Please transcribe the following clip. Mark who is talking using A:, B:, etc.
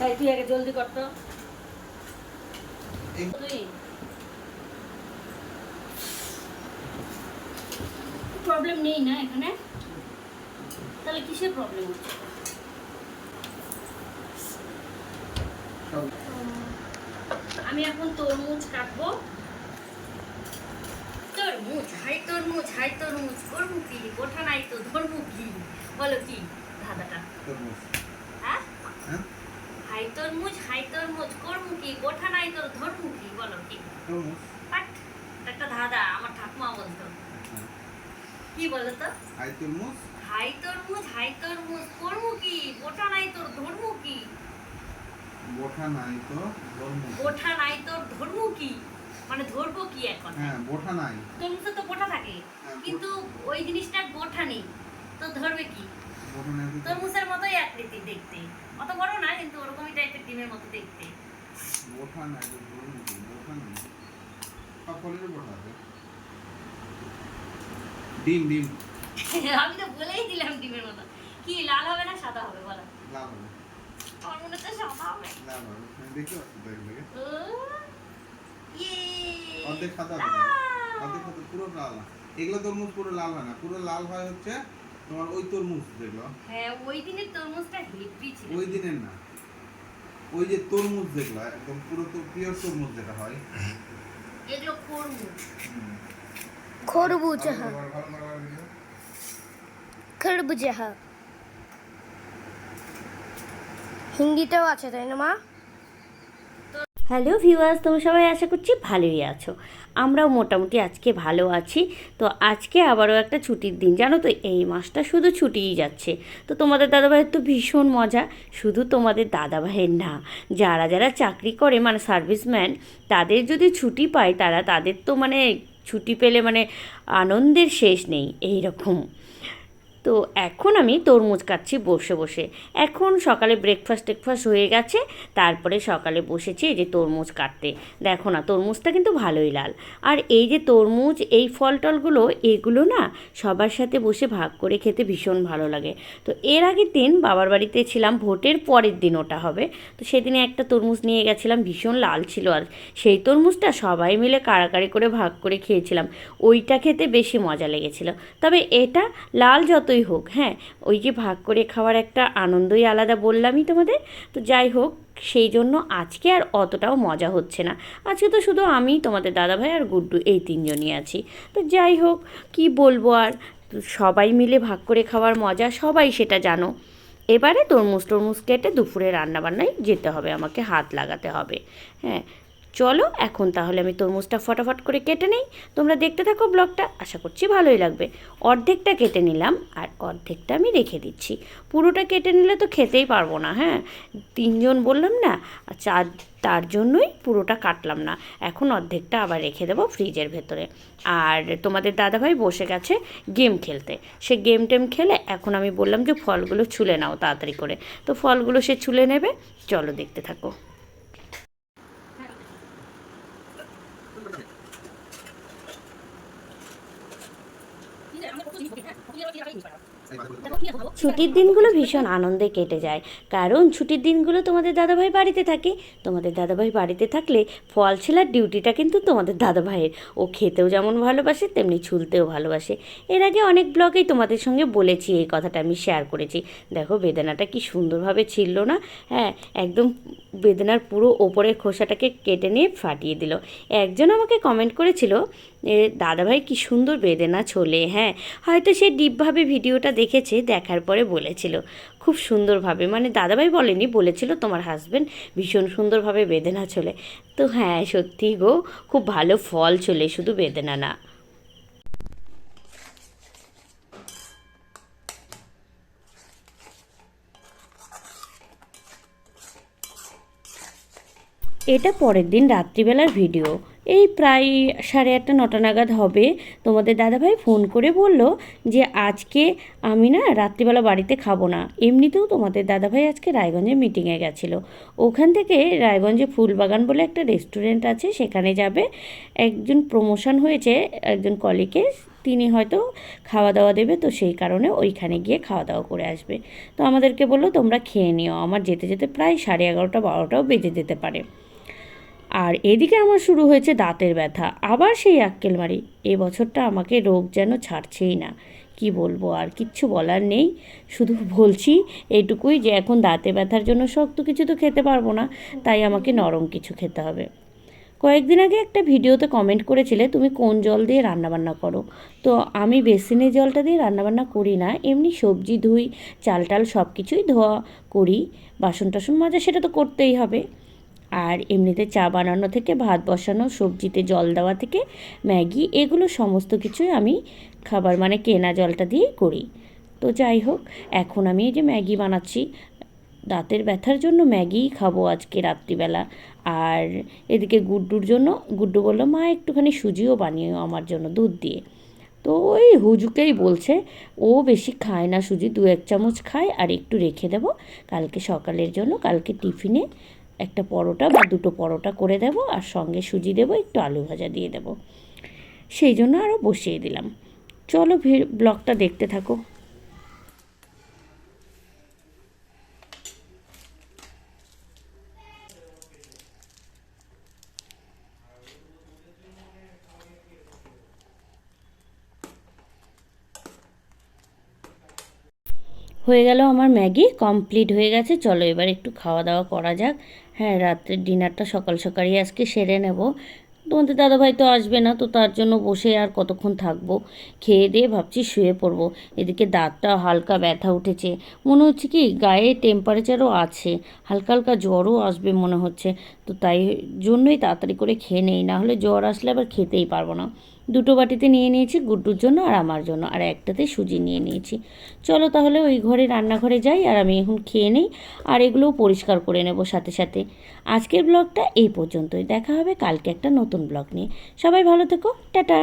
A: তাই তুই আগে জলদি কর তো। তুই। প্রবলেম নেই না এখানে? তাহলে কিসের প্রবলেম হচ্ছে? আমি এখন তরমুজ কাটবো। তরমুজ হাই তরমুজ হাই তরমুজ করব কি? ওঠা নাই তো ধরবো কি? বলো কি? ধাঁধাটা। হ্যাঁ?
B: হ্যাঁ?
A: হাই তরমুজ হাই তরমুজ করব কি? ওঠা নাই তো ধরবো কি? বলো কি। একটা ধাঁধা আমার ঠাকুমা বলতো। কি বলো তো?
B: হাই তরমুজ,
A: হাই তরমুজ হাই তরমুজ করব কি? ওঠা নাই তোর ধরবো কি?
B: বোঠা নাই তো।
A: ওঠা নাই তোর ধরবো কি? মানে ধরবো কি এখন?
B: হ্যাঁ, বোঠা নাই।
A: তরমুজে তো গোটা থাকে।
B: হ্যাঁ,
A: কিন্তু ওই জিনিসটা গোটা নেই। তো ধরবে কি? তরমুজের মতোই আকৃতি দেখতে। অত বড় না কিন্তু ওরকমই টাইপের ডিমের মতো দেখতে।
B: ডিম ডিম।
A: আমি তো বলেই দিলাম ডিমের মতো। কি লাল হবে না সাদা হবে বলো?
B: লাল হবে।
A: আমার মনে হচ্ছে সাদা হবে।
B: লাল হবে। হ্যাঁ, দেখি
A: ইয়ে।
B: অর্ধেক সাদা হবে। অর্ধেক সাদা পুরো লাল। না এগুলো তরমুজ পুরো লাল হয় না। পুরো লাল হয় হচ্ছে তোমার ওই তরমুজ যেগুলো
A: হ্যাঁ ওই দিনের তরমুজটা হেভি ছিল।
B: ওই দিনের না? ওই যে তরমুজ যেগুলো একদম পুরো তো পিওর তরমুজ যেটা হয়।
A: এগুলো খরমুজ।
C: খরবুজ
B: করে।
C: খরবুজ হিন্দিতেও আছে তাই না মা?
D: হ্যালো ভিউয়ার্স, তোমরা সবাই আশা করছি ভালোই আছো। আমরাও মোটামুটি আজকে ভালো আছি। তো আজকে আবারও একটা ছুটির দিন। জানো তো, এই মাসটা শুধু ছুটিই যাচ্ছে। তো তোমাদের দাদাভাইয়ের তো ভীষণ মজা। শুধু তোমাদের দাদাভাইয়ের না, যারা যারা চাকরি করে মানে সার্ভিসম্যান, তাদের যদি ছুটি পায়, তারা তাদের তো মানে ছুটি পেলে মানে আনন্দের শেষ নেই এই রকম তো এখন আমি তরমুজ কাটছি বসে বসে। এখন সকালে ব্রেকফাস্ট টেকফাস্ট হয়ে গেছে, তারপরে সকালে বসেছি এই যে তরমুজ কাটতে। দেখো না, তরমুজটা কিন্তু ভালোই লাল। আর এই যে তরমুজ, এই ফল টলগুলো এগুলো না সবার সাথে বসে ভাগ করে খেতে ভীষণ ভালো লাগে। তো এর আগের দিন বাবার বাড়িতে ছিলাম, ভোটের পরের দিন ওটা হবে। তো সেদিনে একটা তরমুজ নিয়ে গেছিলাম, ভীষণ লাল ছিল আর সেই তরমুজটা সবাই মিলে কাড়াকাড়ি করে ভাগ করে খেয়েছিলাম। ওইটা খেতে বেশি মজা লেগেছিল। তবে এটা লাল যতই হোক হ্যাঁ? ওই যে ভাগ করে খাওয়ার একটা আনন্দই আলাদা বললামই তোমাদের। তো যাই হোক, সেই জন্য আজকে আর অতটাও মজা হচ্ছে না। আজকে তো শুধু আমি, তোমাদের দাদাভাই আর গুড্ডু এই তিনজনই আছি। তো যাই হোক, কি বলব আর? সবাই মিলে ভাগ করে খাওয়ার মজা, সবাই সেটা জানো। এবারে তরমুজ টরমুজ কেটে দুপুরে রান্নাবান্নায় যেতে হবে, আমাকে হাত লাগাতে হবে। হ্যাঁ চলো এখন তাহলে আমি তরমুজটা ফটাফট করে কেটে নেই। তোমরা দেখতে থাকো ব্লগটা, আশা করছি ভালোই লাগবে। অর্ধেকটা কেটে নিলাম আর অর্ধেকটা আমি রেখে দিচ্ছি। পুরোটা কেটে নিলে তো খেতেই পারব না হ্যাঁ? তিনজন বললাম না চার, তার জন্যই পুরোটা কাটলাম না। এখন অর্ধেকটা আবার রেখে দেবো ফ্রিজের ভেতরে। আর তোমাদের দাদাভাই বসে গেছে গেম খেলতে। সে গেম টেম খেলে এখন আমি বললাম যে ফলগুলো ছুলে নাও তাড়াতাড়ি করে। তো ফলগুলো সে ছুলে নেবে, চলো দেখতে থাকো। ছুটির দিনগুলো ভীষণ আনন্দে কেটে যায়। কারণ ছুটির দিনগুলো তোমাদের দাদাভাই বাড়িতে থাকে। তোমাদের দাদাভাই বাড়িতে থাকলে ফল ছেলার ডিউটিটা কিন্তু তোমাদের দাদাভাইয়ের। ও খেতেও যেমন ভালোবাসে, তেমনি ছুলতেও ভালোবাসে। এর আগে অনেক ব্লগেই তোমাদের সঙ্গে বলেছি, এই কথাটা আমি শেয়ার করেছি। দেখো, বেদানাটা কি সুন্দরভাবে ছিল না? হ্যাঁ একদম বেদানার পুরো ওপরের খোসাটাকে কেটে নিয়ে ফাটিয়ে দিল। একজন আমাকে কমেন্ট করেছিল দাদাভাই কি সুন্দর বেদেনা ছোলে হ্যাঁ। হয়তো সে ডিপভাবে ভিডিওটা দেখেছে, দেখার পরে বলেছিল। খুব সুন্দরভাবে মানে দাদাভাই বলেনি, বলেছিল তোমার হাজবেন্ড ভীষণ সুন্দরভাবে বেদেনা ছোলে। তো হ্যাঁ সত্যি গো, খুব ভালো ফল চলে শুধু বেদেনা না। এটা পরের দিন রাত্রিবেলার ভিডিও। এই প্রায় সাড়ে আটটা, নটা নাগাদ হবে। তোমাদের দাদাভাই ফোন করে বলল যে, আজকে আমি না রাত্রিবেলা বাড়িতে খাব না। এমনিতেও তোমাদের দাদাভাই আজকে রায়গঞ্জে মিটিংয়ে গেছিল। ওখান থেকে রায়গঞ্জে ফুলবাগান বলে একটা রেস্টুরেন্ট আছে, সেখানে যাবে। একজন প্রমোশন হয়েছে একজন কলিকে তিনি হয়তো খাওয়া দাওয়া দেবে, তো সেই কারণে ওইখানে গিয়ে খাওয়া দাওয়া করে আসবে। তো আমাদেরকে বলল, তোমরা খেয়ে নিও। আমার যেতে যেতে প্রায় সাড়ে এগারোটা, বারোটাও বেজে যেতে পারে। আর এদিকে আমার শুরু হয়েছে দাঁতের ব্যথা, আবার সেই আক্কেল মারি এ বছরটা আমাকে রোগ যেন ছাড়ছেই না, কি বলব আর কিচ্ছু বলার নেই। শুধু বলছি এইটুকুই যে এখন দাঁতে ব্যথার জন্য শক্ত কিছু তো খেতে পারব না, তাই আমাকে নরম কিছু খেতে হবে। কয়েকদিন আগে একটা ভিডিওতে কমেন্ট করেছিলে, তুমি কোন জল দিয়ে রান্নাবান্না করো? তো আমি বেসিনের জলটা দিয়ে রান্নাবান্না করি না, এমনি সবজি ধুই, চাল টাল সব কিছুই ধোয়া করি, বাসন টাসন মাজা সেটা তো করতেই হবে। আর এমনিতে চা বানানো থেকে, ভাত বসানো, সবজিতে জল দেওয়া থেকে, ম্যাগি, এগুলো সমস্ত কিছুই আমি খাবার মানে কেনা জলটা দিয়েই করি। তো যাই হোক, এখন আমি এই যে ম্যাগি বানাচ্ছি। দাঁতের ব্যথার জন্য ম্যাগিই খাব আজকে রাত্রিবেলা। আর এদিকে গুড্ডুর জন্য, গুড্ডু বলল, মা, একটুখানি সুজিও বানিও আমার জন্য দুধ দিয়ে। তো ওই হুজুকেই বলছে, ও বেশি খায় না সুজি দু এক চামচ খায় আর একটু রেখে দেবো। কালকে সকালের জন্য, কালকে টিফিনে একটা পরোটা বা দুটো পরোটা করে দেব আর সঙ্গে সুজি দেবো, একটু আলু ভাজা দিয়ে দেব। সেই জন্য আরও বসিয়ে দিলাম। চলো ভিড়, ব্লগটা দেখতে থাকো। হয়ে গেল আমার ম্যাগি কমপ্লিট হয়ে গেছে। চলো এবার একটু খাওয়া দাওয়া করা যাক। হ্যাঁ রাত্রের ডিনারটা সকাল সকালই আজকে সেরে নেব। তোমাদের দাদাভাই তো আসবে না, তো তার জন্য বসে আর কতক্ষণ থাকব? খেয়ে দিয়ে ভাবছি শুয়ে পড়ব। এদিকে দাঁতটা হালকা ব্যথা উঠেছে। মনে হচ্ছে কি গায়ে টেম্পারেচারও আছে। হালকা হালকা জ্বরও আসবে মনে হচ্ছে। তো তাই জন্যই তাড়াতাড়ি করে খেয়ে নেই। না হলে জ্বর আসলে আবার খেতেই পারব না। দুটো বাটিতে নিয়ে নিয়েছি গুড্ডুর জন্য আর আমার জন্য, আর একটাতে সুজি নিয়ে নিয়েছি। চলো তাহলে ওই ঘরে রান্নাঘরে যাই আর আমি এখন খেয়ে নেই, আর এগুলোও পরিষ্কার করে নেব সাথে সাথে। আজকের ব্লগটা এই পর্যন্তই, দেখা হবে কালকে একটা নতুন ব্লগ নিয়ে। সবাই ভালো থেকো, টাটা।